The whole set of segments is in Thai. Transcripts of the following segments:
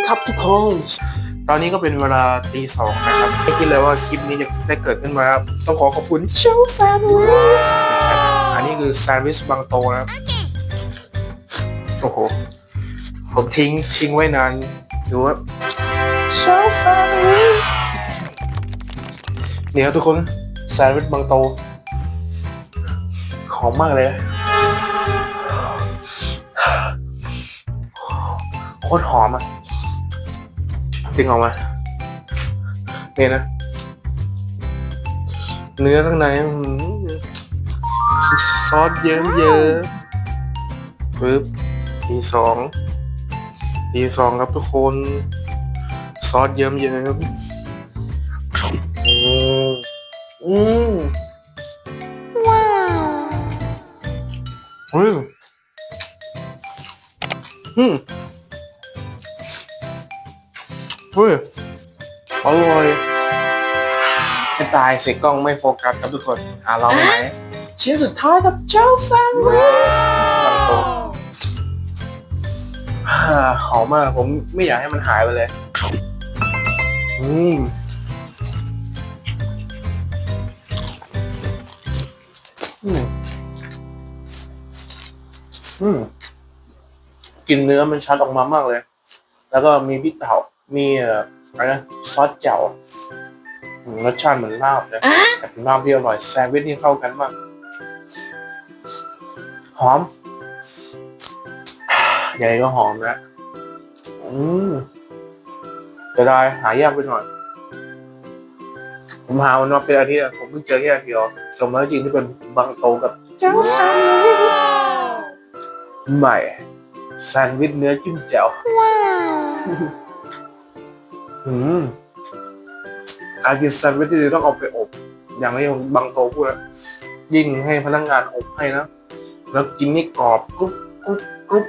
ีครับทุกคนตอนนี้ก็เป็นเวลาตีสองนะครับไม่คิดเลยว่าคลิปนี้จะได้เกิดขึ้นมาครับต้องขอขอบคุณเชลแซนด์วิชอันนี้คือแซนด์วิชบางโตนะครับโอ้โหผมทิ้งทิ้งไว้นานดูว่าเชลแซนด์วิชนี่ครับทุกคนแซนด์วิชบางโตหอมมากเลยนะโคตรหอมอะ ดึงออกมาเนี่ยนะ เนื้อข้างในซอสเยิ้มเยอะปึ๊บทีสองทีสองครับทุกคน ซอสเยิ้มเยอะอืมอืมว้าวอืมอืม เฮ้ยอร่อยไม่ตายสิกล้องไม่โฟกัสครับทุกคนอะลองไหมชิ้นสุดท้ายกับเจ้าแซนด์วิชบางโตหอมมากผมไม่อยากให้มันหายไปเลยอืมอืมอืมกลินเนื้อมันชัดออกมามากเลย แล้วก็มีพริกเผา มีเอ่ออะไรนะซอสเจียวอืมรสชาติเหมือนลาบเลยแต่เป็นลาบที่อร่อยแซนด์วิชนี่เข้ากันมากหอมใหญ่ก็หอมนะอืมจะได้หายากไปหน่อย ผมหามันมาเป็นอาทิตย์อะผมเพิ่งเจอแค่อาทิตย์เดียวสมแล้วจริงที่เป็นบางโตกับเจ้าแซนด์วิชใหม่แซนด์วิชเนื้อจิ้มแจ่วอืม การกินแซนด์วิชที่ดีต้องเอาไปอบ อย่างที่บางโตพูดอะยิ่งให้พนักงานอบให้นะแล้วกินนี่กรอบกรุบกรุบกรุบ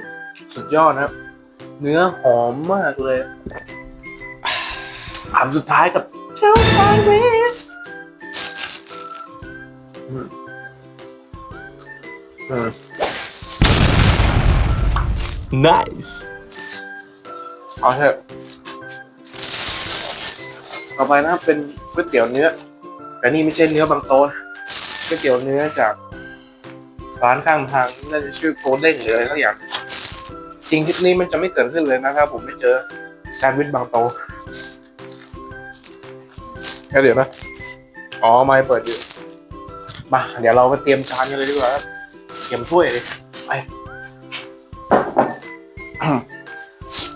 สุดยอดนะครับเนื้อหอมมากเลยคำสุดท้ายกับเจ้าแซนด์วิชอืมอืม Nice. เอาเถอะ ต่อไปนะครับเป็นก๋วยเตี๋ยวเนื้อ แต่นี่ไม่ใช่เนื้อบางโตนะก๋วยเตี๋ยวเนื้อจากร้านข้างทางน่าจะชื่อโกลเด้นหรืออะไรสักอย่างจริงทริปนี้มันจะไม่เกิดขึ้นเลยนะครับ ผมไม่เจอแซนด์วิชบางโตแค่เดี๋ยวนะอ๋อไม่เปิดอยู่มาเดี๋ยวเราไปเตรียมจานกันเลยดีกว่าครับเตรียมถ้วยเลยไป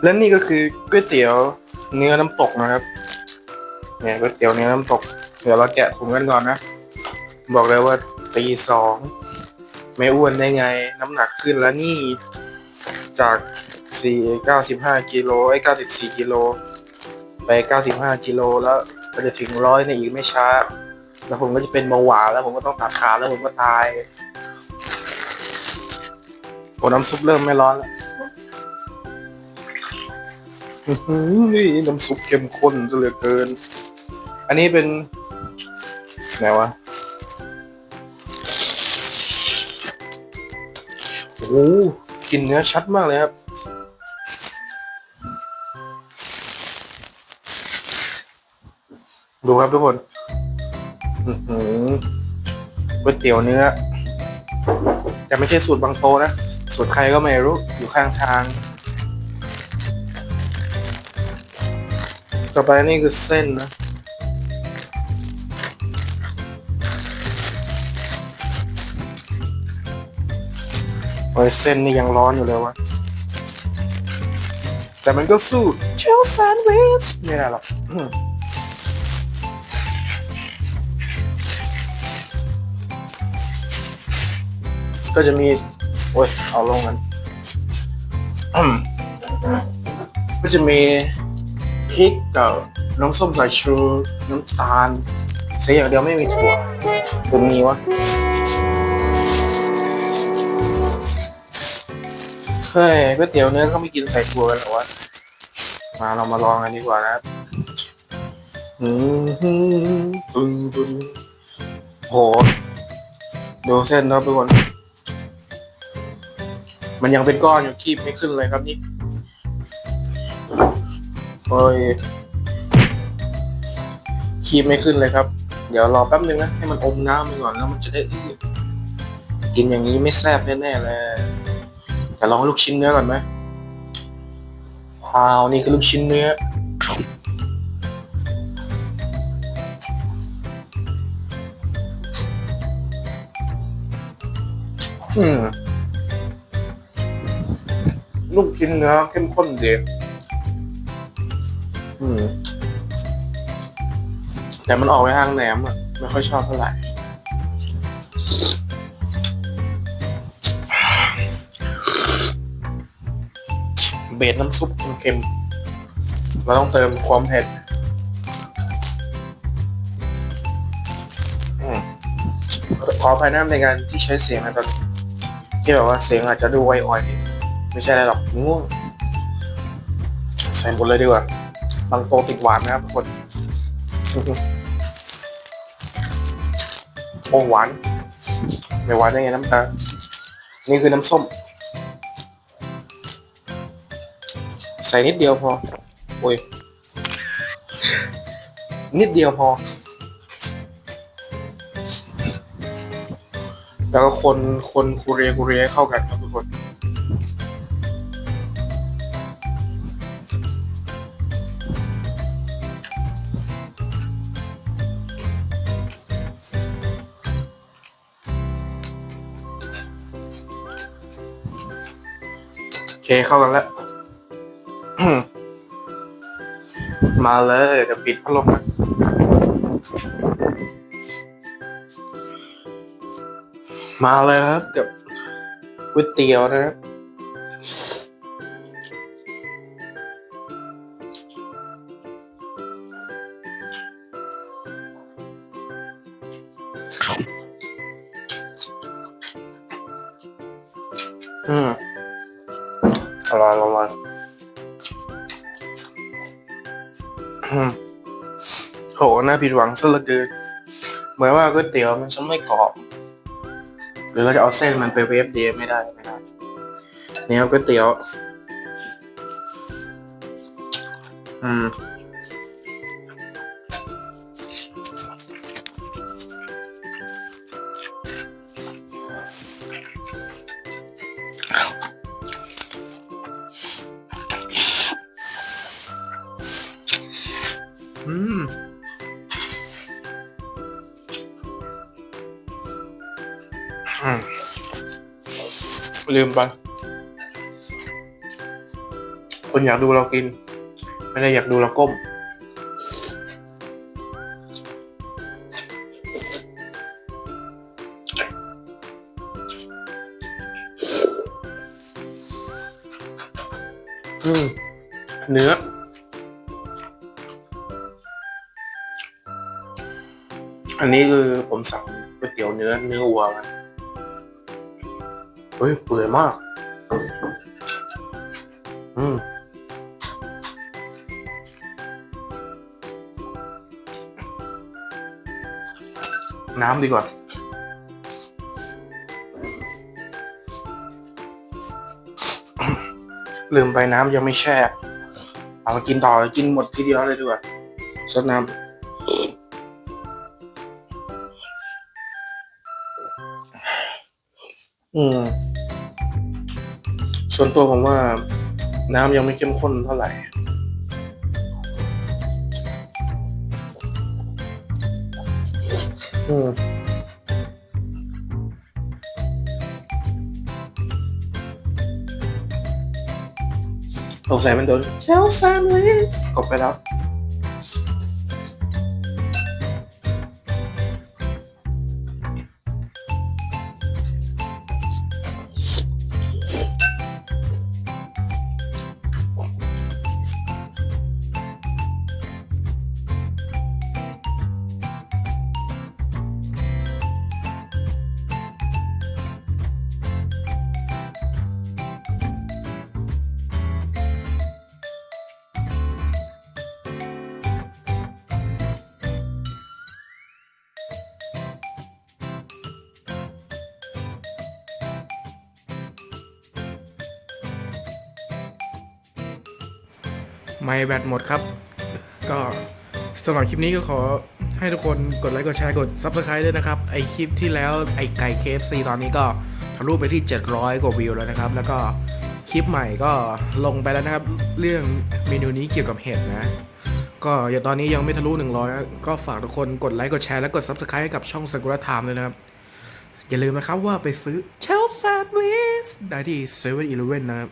และนี่ก็คือก๋วยเตี๋ยวเนื้อน้ำตกนะครับ เนี่ยก๋วยเตี๋ยวเนื้อน้ำตก เดี๋ยวเราแกะถุงกันก่อนนะ บอกเลยว่าตีสองไม่อ้วนได้ไง น้ำหนักขึ้นแล้วนี่จากสี่เก้าสิบห้ากิโลไอ้เก้าสิบสี่กิโลไปเก้าสิบห้ากิโลแล้วก็จะถึงร้อยในอีกไม่ช้า แล้วผมก็จะเป็นเบาหวานแล้วผมก็ต้องตัดขาแล้วผมก็ตายโอ้น้ำซุปเริ่มไม่ร้อนแล้วนี่น้ำซุปเข้มข้นซะเหลือเกิน อันนี้เป็นไหนวะโอ้กลินเนื้อชัดมากเลยครับ ดูครับทุกคนก๋วยเตี๋ยวเนื้อ แต่ไม่ใช่สูตรบางโตนะ สูตรใครก็ไม่รู้ อยู่ข้างทาง ต่อไปนี่คือเส้นนะ โอ้ยเส้นนี่ยังร้อนอยู่เลยวะ แต่มันก็สู้เชลแซนด์วิชไม่ได้หรอกอืมก็จะมี โอ้ย เอาลงกันอืมก็จะมีพริกกับน้ำส้มสายชู น้ำตาลเสียอย่างเดียวไม่มีถั่วผมมีวะ เฮ้ยก๋วยเตี๋ยวเนื้อเขาไม่กินใส่ถั่วกันหรอวะ มาเรามาลองกันดีกว่านะครับอืมฮึตึงตึงโหดูเส้นนะครับทุกคน มันยังเป็นก้อนอยู่คีบไม่ขึ้นเลยครับนี่โอ้ยคีบไม่ขึ้นเลยครับ เดี๋ยวรอแป๊บนึงนะให้มันอมน้ำไปก่อนแล้วมันจะได้อืดกินอย่างนี้ไม่แซ่บแน่ๆเลย แต่ลองลูกชิ้นเนื้อก่อนไหมพาวนี่คือลูกชิ้นเนื้อ อืม ลูกชิ้นเนื้อเข้มข้นดีอืม แต่มันออกไปทางแหนมอะ ไม่ค่อยชอบเท่าไหร่ เบสน้ำซุปเค็มๆ เราต้องเติมความเผ็ดขอภัยน้ำในการที่ใช้เสียงนะตอนนี้ที่แบบว่าเสียงอาจจะดูไวอ่อยไม่ใช่อะไรหรอกง่วงใส่หมดเลยดีกว่าบางโตติดหวานนะครับทุกคนโอ้หวาน ไม่หวานได้ไงน้ำตาลนี่คือน้ำส้ม ใส่นิดเดียวพอ โอ้ย นิดเดียวพอ แล้วก็คนคนคูเรคูเรให้เข้ากันครับทุกคนโอเคเข้ากันแล้ว มาเลยเดี๋ยวปิดพัดลมมาเลยครับกับก๋วยเตี๋ยวนะครับ โหน่าผิดหวังซะเหลือเกินเหมือนว่าก๋วยเตี๋ยวมันจะไม่กรอบ หรือเราจะเอาเส้นมันไปเวฟเดียไม่ได้ไม่ได้เนี่ยก๋วยเตี๋ยว อืม ลืมไป คนอยากดูเรากิน ไม่ได้อยากดูเราก้ม อืม เนื้ออันนี้คือผมสั่งก๋วยเตี๋ยวเนื้อเนื้อวัวมา เฮ้ยเปื่อยมาก อืมน้ำดีกว่า ลืมไปน้ำยังไม่แช่ เอามากินต่อกินหมดทีเดียวเลยดีกว่าซดน้ำ อืม ส่วนตัวผมว่า น้ำยังไม่เข้มข้นเท่าไหร่ อืมสงสัยมันโดนเชลซันเลสกดไปแล้ว ไม่แบตหมดครับ ก็สำหรับคลิปนี้ก็ขอให้ทุกคนกดไลค์กดแชร์กด Subscribe ด้วยนะครับ ไอคลิปที่แล้วไอไก่ KFC ตอนนี้ก็ทะลุไปที่ 700 กว่าวิวแล้วนะครับ แล้วก็คลิปใหม่ก็ลงไปแล้วนะครับ เรื่องเมนูนี้เกี่ยวกับเห็ดนะ ก็อย่าตอนนี้ยังไม่ทะลุ 100นะก็ฝากทุกคนกดไลค์กดแชร์และกด Subscribe ให้กับช่อง Sakura Time เลยนะครับ อย่าลืมนะครับว่าไปซื้อเชลซ a ดวิสได้ที่7 e เ e ่ e อนะครับ